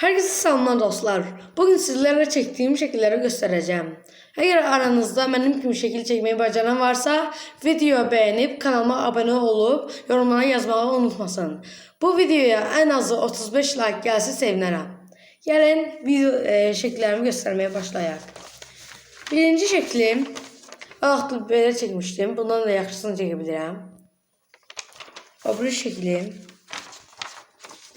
Herkese selamlar dostlar. Bugün sizlere çektiğim şekilleri göstereceğim. Eğer aranızda benim gibi şekil çekmeyi bacaran varsa video beğenip kanalıma abone olup yorumlara yazmayı unutmasın. Bu videoya en azı 35 like gelse sevinirim. Gelin video e, şekillerimi göstermeye başlayalım. Birinci şeklim Vaxtlı belə çekmiştim. Bundan da yaxşısını çekebilirim. O bir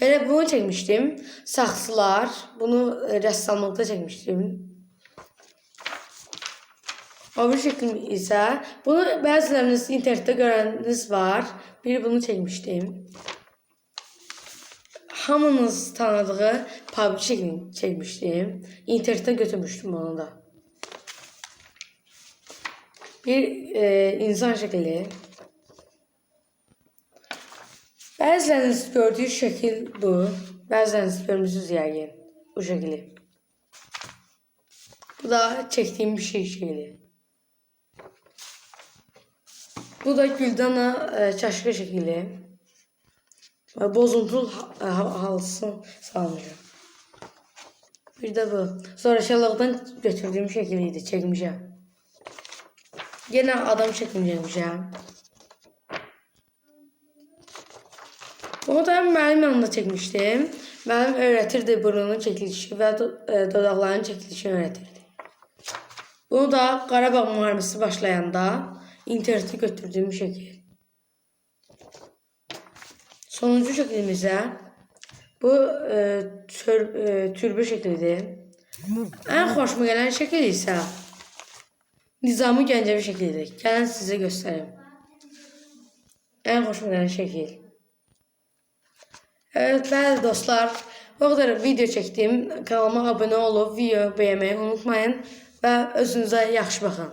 şeklim Belə bunu çekmiştim. Saksılar. Bunu e, rəssamlıqda çekmiştim. O bir şeklim isə bunu bəziləriniz internetdə görəniniz var. Biri bunu çekmiştim. Hamınız tanıdığı PUBG şeklini çekmiştim. İnternetdə götürmüştüm bunu da. Bir e, insan şekli. Bəziləriniz gördüyü şəkil bu. Bəziləriniz görmüsünüz yəqin bu şəkili. Bu da çəkdiyim bir şey şəkli. Bu da Güldana e, çaşqı şəkili. Və Bozuntul ha- ha- halsın salmışam. Bir də bu. Sonraşalıqdan götürdüyüm şəkil idi, çəkmişəm. Yenə adam şəklini Bunu da mənim yanımda çəkmişdim. Mənim öyrətirdi burnunun çəkilişi və e, dodaqlarının çəkilişini öyrətirdi. Bunu da Qarabağ müharibəsi başlayanda internetə götürdüyüm şəkil. Sonuncu şəklimizə bu e, tür, e, türbə şəklidir. Ən xoşuma gələn şəkil isə Nizami Gəncəvi şəklidir. Gəlin sizə göstərim. Ən xoşuma gələn şəkil. Evet bəli dostlar, bu qədər video çəkdim. Kanalıma abunə olub, video bəyənməyi unutmayın və özünüzə yaxşı baxın.